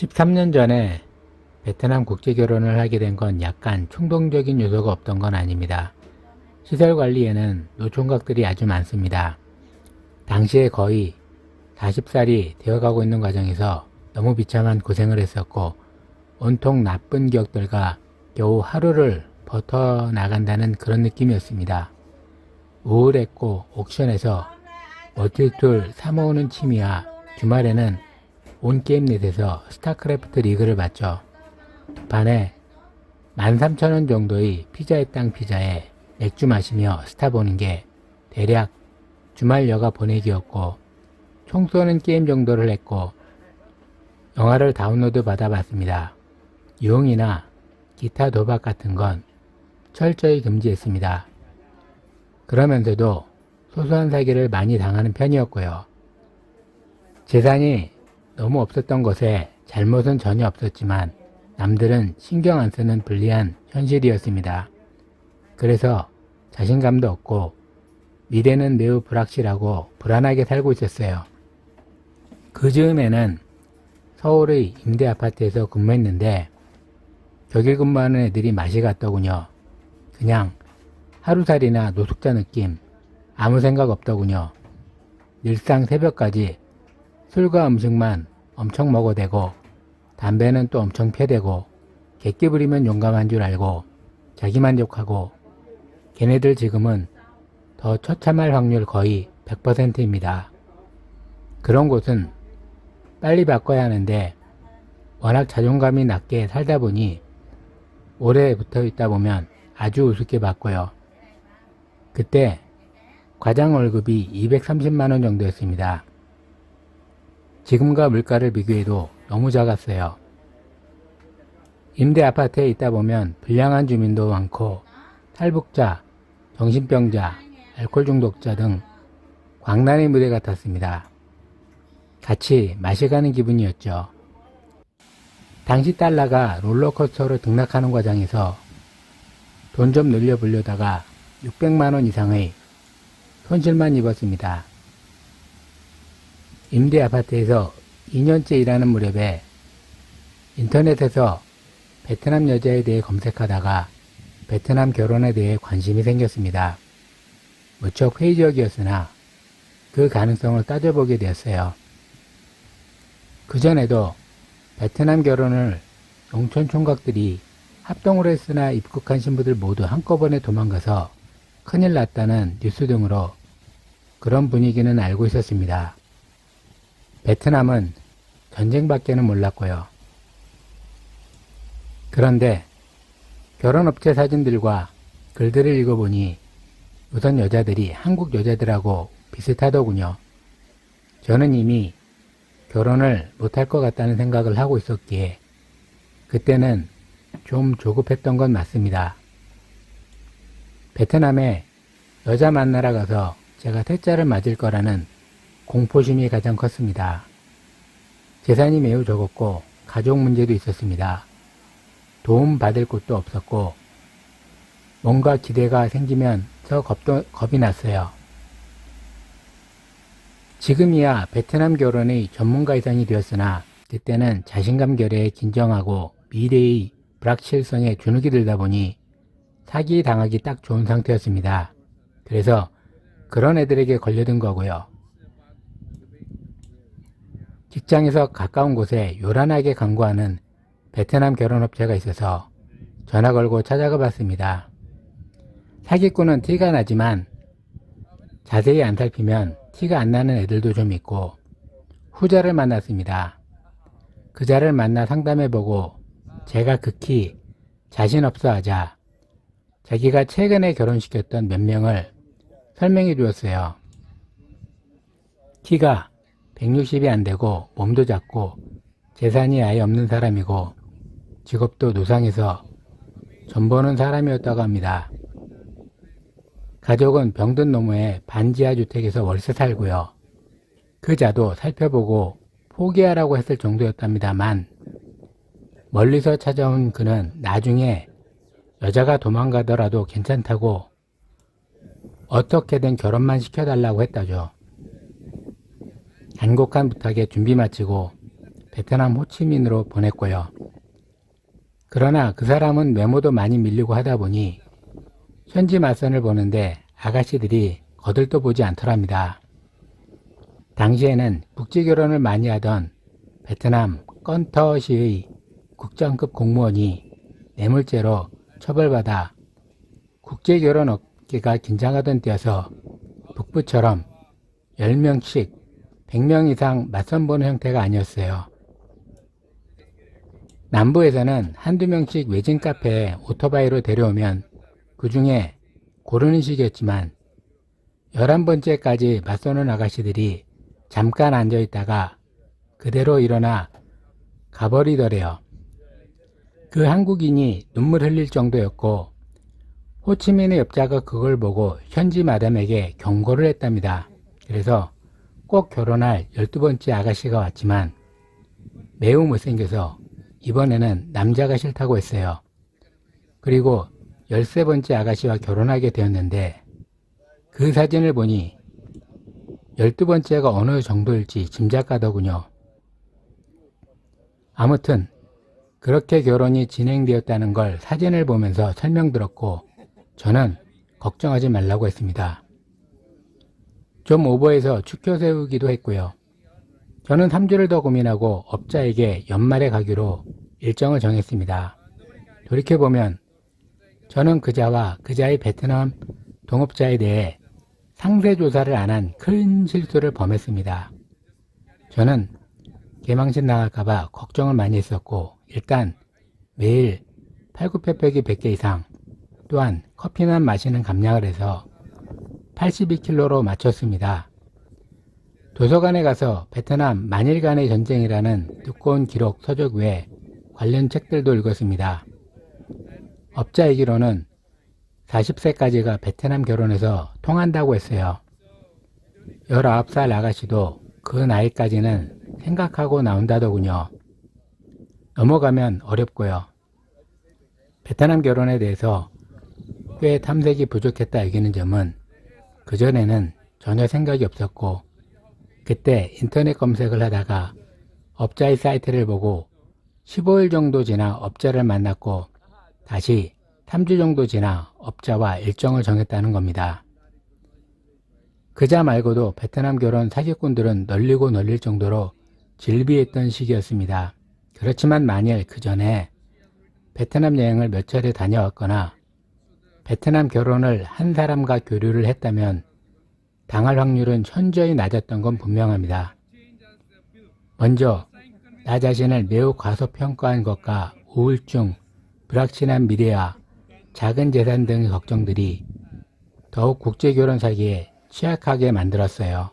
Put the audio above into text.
13년 전에 베트남 국제 결혼을 하게 된 건 약간 충동적인 요소가 없던 건 아닙니다. 시설 관리에는 노총각들이 아주 많습니다. 당시에 거의 40살이 되어가고 있는 과정에서 너무 비참한 고생을 했었고 온통 나쁜 기억들과 겨우 하루를 버텨 나간다는 그런 느낌이었습니다. 우울했고 옥션에서 멀티툴 사모으는 취미와 주말에는 온게임넷에서 스타크래프트 리그를 봤죠. 반에 13,000원 정도의 피자의 땅 피자에 맥주 마시며 스타 보는 게 대략 주말 여가 보내기였고 총 쏘는 게임 정도를 했고 영화를 다운로드 받아봤습니다. 유흥이나 기타 도박 같은 건 철저히 금지했습니다. 그러면서도 소소한 사기를 많이 당하는 편이었고요. 재산이 너무 없었던 것에 잘못은 전혀 없었지만 남들은 신경 안 쓰는 불리한 현실이었습니다. 그래서 자신감도 없고 미래는 매우 불확실하고 불안하게 살고 있었어요. 그 즈음에는 서울의 임대 아파트에서 근무했는데 격일 근무하는 애들이 맛이 갔더군요. 그냥 하루살이나 노숙자 느낌 아무 생각 없더군요. 일상 새벽까지 술과 음식만 엄청 먹어대고 담배는 또 엄청 펴대고 객기 부리면 용감한 줄 알고 자기만족하고 걔네들 지금은 더 처참할 확률 거의 100%입니다. 그런 곳은 빨리 바꿔야 하는데 워낙 자존감이 낮게 살다 보니 오래 붙어 있다 보면 아주 우습게 바꿔요. 그때 과장 월급이 230만원 정도였습니다. 지금과 물가를 비교해도 너무 작았어요. 임대 아파트에 있다 보면 불량한 주민도 많고 탈북자, 정신병자, 알코올 중독자 등 광란의 무대 같았습니다. 같이 마셔가는 기분이었죠. 당시 달러가 롤러코스터로 등락하는 과정에서 돈 좀 늘려 보려다가 600만원 이상의 손실만 입었습니다. 임대 아파트에서 2년째 일하는 무렵에 인터넷에서 베트남 여자에 대해 검색하다가 베트남 결혼에 대해 관심이 생겼습니다. 무척 회의적이었으나 그 가능성을 따져보게 되었어요. 그전에도 베트남 결혼을 농촌 총각들이 합동으로 했으나 입국한 신부들 모두 한꺼번에 도망가서 큰일 났다는 뉴스 등으로 그런 분위기는 알고 있었습니다. 베트남은 전쟁밖에는 몰랐고요. 그런데 결혼업체 사진들과 글들을 읽어보니 우선 여자들이 한국 여자들하고 비슷하더군요. 저는 이미 결혼을 못할 것 같다는 생각을 하고 있었기에 그때는 좀 조급했던 건 맞습니다. 베트남에 여자 만나러 가서 제가 퇴짜를 맞을 거라는 공포심이 가장 컸습니다. 재산이 매우 적었고 가족 문제도 있었습니다. 도움 받을 곳도 없었고 뭔가 기대가 생기면 더 겁도, 겁이 났어요. 지금이야 베트남 결혼의 전문가 이상이 되었으나 그때는 자신감 결여에 긴장하고 미래의 불확실성에 주눅이 들다 보니 사기 당하기 딱 좋은 상태였습니다. 그래서 그런 애들에게 걸려든 거고요. 직장에서 가까운 곳에 요란하게 광고하는 베트남 결혼업체가 있어서 전화 걸고 찾아가 봤습니다. 사기꾼은 티가 나지만 자세히 안 살피면 티가 안 나는 애들도 좀 있고 후자를 만났습니다. 그자를 만나 상담해보고 제가 극히 자신 없어 하자 자기가 최근에 결혼시켰던 몇 명을 설명해 주었어요. 키가 160이 안 되고 몸도 작고 재산이 아예 없는 사람이고 직업도 노상에서 전 버는 사람이었다고 합니다. 가족은 병든 노무에 반지하 주택에서 월세 살고요. 그 자도 살펴보고 포기하라고 했을 정도였답니다만 멀리서 찾아온 그는 나중에 여자가 도망가더라도 괜찮다고 어떻게든 결혼만 시켜달라고 했다죠. 간곡한 부탁에 준비 마치고 베트남 호치민으로 보냈고요. 그러나 그 사람은 외모도 많이 밀리고 하다 보니 현지 맞선을 보는데 아가씨들이 거들떠 보지 않더랍니다. 당시에는 국제 결혼을 많이 하던 베트남 건터시의 국장급 공무원이 뇌물죄로 처벌받아 국제 결혼 업계가 긴장하던 때여서 북부처럼 10명씩 100명 이상 맞선 보는 형태가 아니었어요. 남부에서는 한두 명씩 외진 카페에 오토바이로 데려오면 그 중에 고르는 식이었지만 11번째까지 맞서는 아가씨들이 잠깐 앉아있다가 그대로 일어나 가버리더래요. 그 한국인이 눈물 흘릴 정도였고 호치민의 옆자가 그걸 보고 현지 마담에게 경고를 했답니다. 그래서 꼭 결혼할 12번째 아가씨가 왔지만 매우 못생겨서 이번에는 남자가 싫다고 했어요. 그리고 13번째 아가씨와 결혼하게 되었는데 그 사진을 보니 12번째가 어느 정도일지 짐작가더군요. 아무튼 그렇게 결혼이 진행되었다는 걸 사진을 보면서 설명 들었고 저는 걱정하지 말라고 했습니다. 좀 오버해서 축혀 세우기도 했고요. 저는 3주를 더 고민하고 업자에게 연말에 가기로 일정을 정했습니다. 돌이켜보면 저는 그자와 그자의 베트남 동업자에 대해 상세 조사를 안 한 큰 실수를 범했습니다. 저는 개망신 나갈까봐 걱정을 많이 했었고 일단 매일 팔굽혀펴기 100개 이상 또한 커피만 마시는 감량을 해서 82kg로 맞췄습니다. 도서관에 가서 베트남 만일 간의 전쟁이라는 두꺼운 기록 서적 외 관련 책들도 읽었습니다. 업자이기로는 40세까지가 베트남 결혼해서 통한다고 했어요. 19살 아가씨도 그 나이까지는 생각하고 나온다더군요. 넘어가면 어렵고요. 베트남 결혼에 대해서 꽤 탐색이 부족했다 여기는 점은 그전에는 전혀 생각이 없었고 그때 인터넷 검색을 하다가 업자의 사이트를 보고 15일 정도 지나 업자를 만났고 다시 3주 정도 지나 업자와 일정을 정했다는 겁니다. 그자 말고도 베트남 결혼 사기꾼들은 널리고 널릴 정도로 질비했던 시기였습니다. 그렇지만 만일 그 전에 베트남 여행을 몇 차례 다녀왔거나 베트남 결혼을 한 사람과 교류를 했다면 당할 확률은 현저히 낮았던 건 분명합니다. 먼저 나 자신을 매우 과소평가한 것과 우울증, 불확실한 미래와 작은 재산 등의 걱정들이 더욱 국제결혼 사기에 취약하게 만들었어요.